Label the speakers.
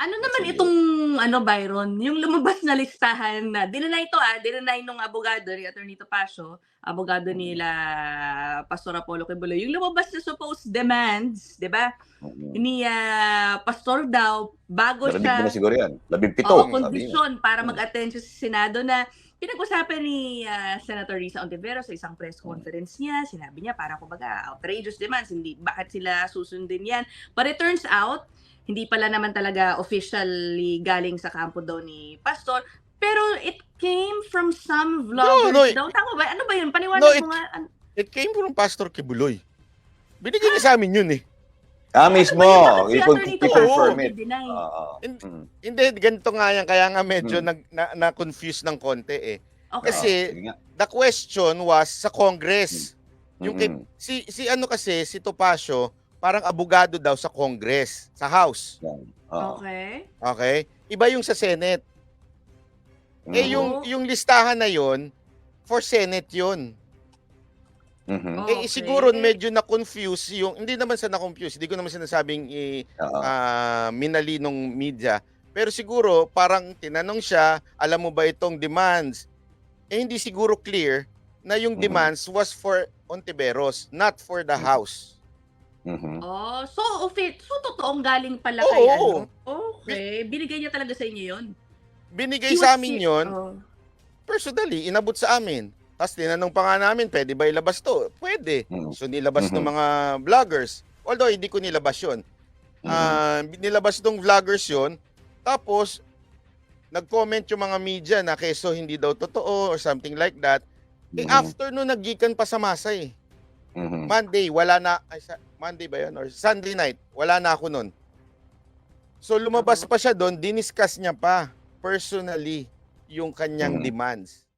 Speaker 1: Ano naman
Speaker 2: Sige.
Speaker 1: itong ano Byron, yung lumabas na listahan na dinanay ito ah, dinanay nung abogado ni Attorney Topacio, abogado nila Pastor Apollo Quebuloy, yung lumabas na supposed demands, 'di ba?
Speaker 2: Mm.
Speaker 1: Ni ah, pastor daw bago
Speaker 2: Narinig
Speaker 1: siya
Speaker 2: na siguro yan. Labing pito.
Speaker 1: Oo, kondisyon para
Speaker 2: Mm.
Speaker 1: mag-attend siya sa Senado na pinag-usapan ni ah, Senator Risa Ontiveros sa isang press conference niya. Sinabi niya parang kumbaga outrageous demands, hindi bakit sila susundin yan. But it turns out, hindi pala naman talaga officially galing sa kampo daw ni Pastor. Pero it came from some vloggers
Speaker 3: no, it-
Speaker 1: daw. Tama ba? Ano ba yun? Paniwanag
Speaker 3: No, it-
Speaker 1: mo nga. An-
Speaker 3: It came from Pastor Kibuloy. Binigyan niya sa amin yun eh.
Speaker 2: Ah,
Speaker 1: ano
Speaker 2: mismo.
Speaker 1: Attorney
Speaker 2: I-confirm it. Mm.
Speaker 3: Hindi, ganito nga yan. Kaya nga medyo
Speaker 2: Hmm.
Speaker 3: nag, na, na-confuse ng konti eh.
Speaker 1: Okay.
Speaker 3: Kasi
Speaker 2: nga.
Speaker 3: the question was sa Congress. Yung kay, si, si ano kasi, si Topacio, parang abogado daw sa Congress, sa House.
Speaker 2: Yan. Oo.
Speaker 1: Okay.
Speaker 3: Okay? Iba yung sa Senate. Eh
Speaker 2: Mhm.
Speaker 3: yung, yung listahan na yon for Senate yun.
Speaker 2: Mhm.
Speaker 3: Eh
Speaker 1: Okay.
Speaker 3: siguro medyo na-confuse yung, hindi naman sa na-confuse, hindi ko naman sinasabing i,
Speaker 2: Oo.
Speaker 3: ah, minali nung media. Pero siguro parang tinanong siya, alam mo ba itong demands? Eh hindi siguro clear na yung
Speaker 2: Mhm.
Speaker 3: demands was for Ontiveros, not for the
Speaker 2: Mhm.
Speaker 3: house.
Speaker 2: Mhm.
Speaker 1: Oh, so offi- so totoong galing pala
Speaker 3: Oo.
Speaker 1: kay ano? Okay, binigay niya talaga sa inyo 'yon.
Speaker 3: Binigay
Speaker 1: He
Speaker 3: sa amin
Speaker 1: si-
Speaker 3: yon
Speaker 1: Oh.
Speaker 3: personally, inabot sa amin. Tapos tinanong pa nga namin, pwede ba ilabas to? Pwede.
Speaker 2: Mhm.
Speaker 3: So nilabas ng
Speaker 2: Mhm.
Speaker 3: mga vloggers. Although hindi ko nilabas yun.
Speaker 2: Mhm.
Speaker 3: Ah, nilabas ng vloggers yon. Tapos nag-comment yung mga media na keso hindi daw totoo or something like that. Eh
Speaker 2: Mhm.
Speaker 3: after no naggikan pa sa masa eh.
Speaker 2: Mhm.
Speaker 3: Monday wala na ay, sa- Monday ba yun or Sunday night wala na ako nun. So lumabas pa siya doon, diniscuss niya pa personally yung kanyang
Speaker 2: Mhm.
Speaker 3: demands.